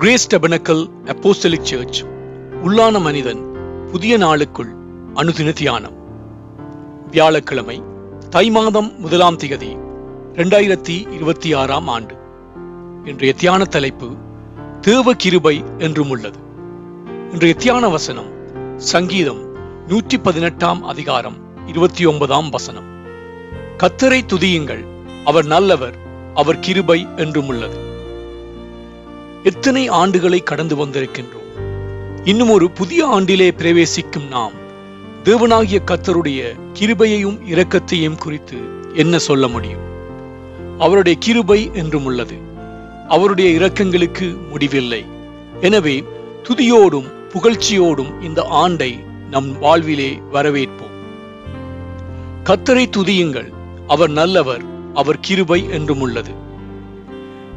Grace டெபனக்கல் apostolic search உள்ளான மனிதன் புதிய நாளுக்குள் அனுதின தியானம் வியாழக்கிழமை தை மாதம் முதலாம் திகதி இரண்டாயிரத்தி இருபத்தி ஆறாம் ஆண்டு. இன்றைய தியான தலைப்பு தேவ கிருபை என்றும் உள்ளது. இன்றைய தியான வசனம் சங்கீதம் நூற்றி பதினெட்டாம் அதிகாரம் இருபத்தி ஒன்பதாம் வசனம். கத்தரை துதியுங்கள் அவர் நல்லவர் அவர் கிருபை என்றும் உள்ளது. எத்தனை ஆண்டுகளை கடந்து வந்திருக்கின்றோம்? இன்னும் ஒரு புதிய ஆண்டிலே பிரவேசிக்கும் நாம் தேவனாகிய கத்தருடைய கிருபையையும் இரக்கத்தையும் குறித்து என்ன சொல்ல முடியும்? அவருடைய கிருபை என்றும் உள்ளது. அவருடைய இரக்கங்களுக்கு முடிவில்லை. எனவே துதியோடும் புகழ்ச்சியோடும் இந்த ஆண்டை நம் வாழ்விலே வரவேற்போம். கத்தரை துதியுங்கள். அவர் நல்லவர் அவர் கிருபை என்றும் உள்ளது.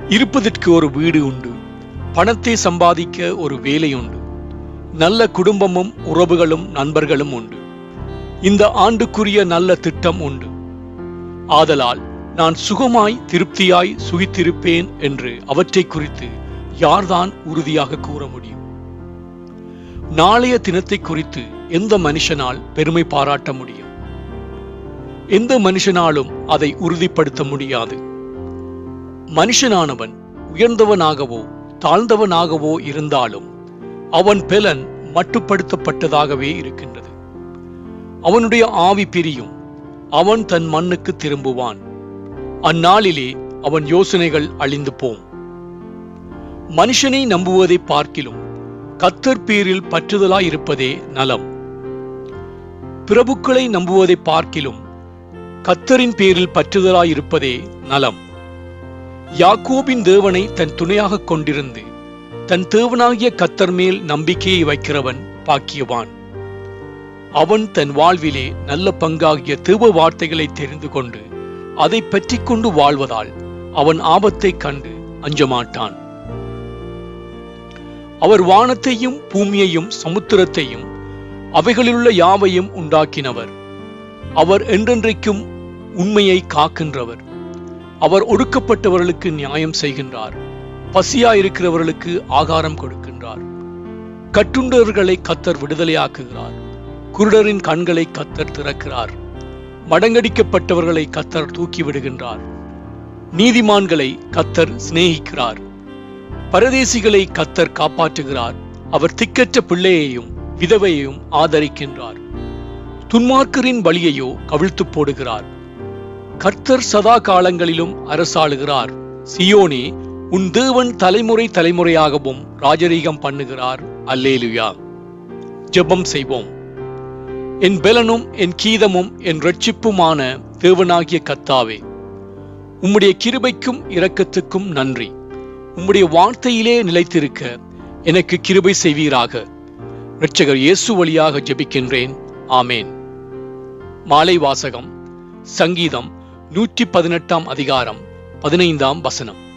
இருப்பதற்கு ஒரு வீடு உண்டு. பணத்தை சம்பாதிக்க ஒரு வேலை உண்டு நல்ல குடும்பமும் உறவுகளும் நண்பர்களும் உண்டு. இந்த ஆண்டுக்குரிய நல்ல திட்டம் உண்டு. ஆதலால் நான் சுகமாய் திருப்தியாய் சுகித்திருப்பேன் என்று அவற்றை குறித்து யார்தான் உறுதியாக கூற முடியும்? நாளைய தினத்தை குறித்து எந்த மனுஷனால் பெருமை பாராட்ட முடியும்? எந்த மனுஷனாலும் அதை உறுதிப்படுத்த முடியாது? மனுஷனானவன் உயர்ந்தவனாகவோ தாழ்ந்தவனாகவோ இருந்தாலும் அவன் பெலன் மட்டுப்படுத்தப்பட்டதாகவே இருக்கின்றது. அவனுடைய ஆவி பிரியும் அவன் தன் மண்ணுக்கு திரும்புவான். அந்நாளிலே அவன் யோசனைகள் அழிந்து போம் மனுஷனை நம்புவதை பார்க்கிலும் கத்தர் பேரில் பற்றுதலாய் இருப்பதே நலம். பிரபுக்களை நம்புவதை பார்க்கிலும் கத்தரின் பேரில் பற்றுதலாய் இருப்பதே நலம். யாக்கோபின் தேவனை தன் துணையாக கொண்டிருந்து தன் தேவனாகிய கத்தர் மேல் நம்பிக்கையை வைக்கிறவன் பாக்கியவான். அவன் தன் வாழ்விலே நல்ல பங்காகிய தேவ வார்த்தைகளை தெரிந்து கொண்டு அதை பற்றி கொண்டு வாழ்வதால் அவன் ஆபத்தை கண்டு அஞ்சமாட்டான். அவர் வானத்தையும் பூமியையும் சமுத்திரத்தையும் அவைகளிலுள்ள யாவையும் உண்டாக்கினவர். அவர் என்றென்றைக்கும் உண்மையை காக்கின்றவர். அவர் ஒடுக்கப்பட்டவர்களுக்கு நியாயம் செய்கின்றார். பசியாயிருக்கிறவர்களுக்கு ஆகாரம் கொடுக்கின்றார். கட்டுண்டவர்களை கத்தர் விடுதலையாக்குகிறார். குருடரின் கண்களை கத்தர் திறக்கிறார். மடங்கடிக்கப்பட்டவர்களை கத்தர் தூக்கி விடுகின்றார் நீதிமான்களை கத்தர் சிநேகிக்கிறார். பரதேசிகளை கத்தர் காப்பாற்றுகிறார். அவர் திக்கற்ற பிள்ளையையும் விதவையையும் ஆதரிக்கின்றார். துன்மார்க்கரின் வழியையோ கவிழ்த்து போடுகிறார். கர்த்தர் சதா காலங்களிலும் அரசாளுகிறார். சியோனே உன் தேவன் தலைமுறை தலைமுறையாகவும் ராஜரீகம் பண்ணுகிறார். அல்லேலுயா. ஜெபம் செய்வோம். என் பெலனும் என் கீதமும் என் ரட்சிப்புமான தேவனாகிய கத்தாவே உம்முடைய கிருபைக்கும் இரக்கத்துக்கும் நன்றி. உம்முடைய வார்த்தையிலே நிலைத்திருக்க எனக்கு கிருபை செய்வீராக. இரட்சகர் இயேசு வழியாக ஜெபிக்கின்றேன். ஆமேன். மாலை வாசகம் சங்கீதம் நூற்றி பதினெட்டாம் அதிகாரம் பதினைந்தாம் வசனம்.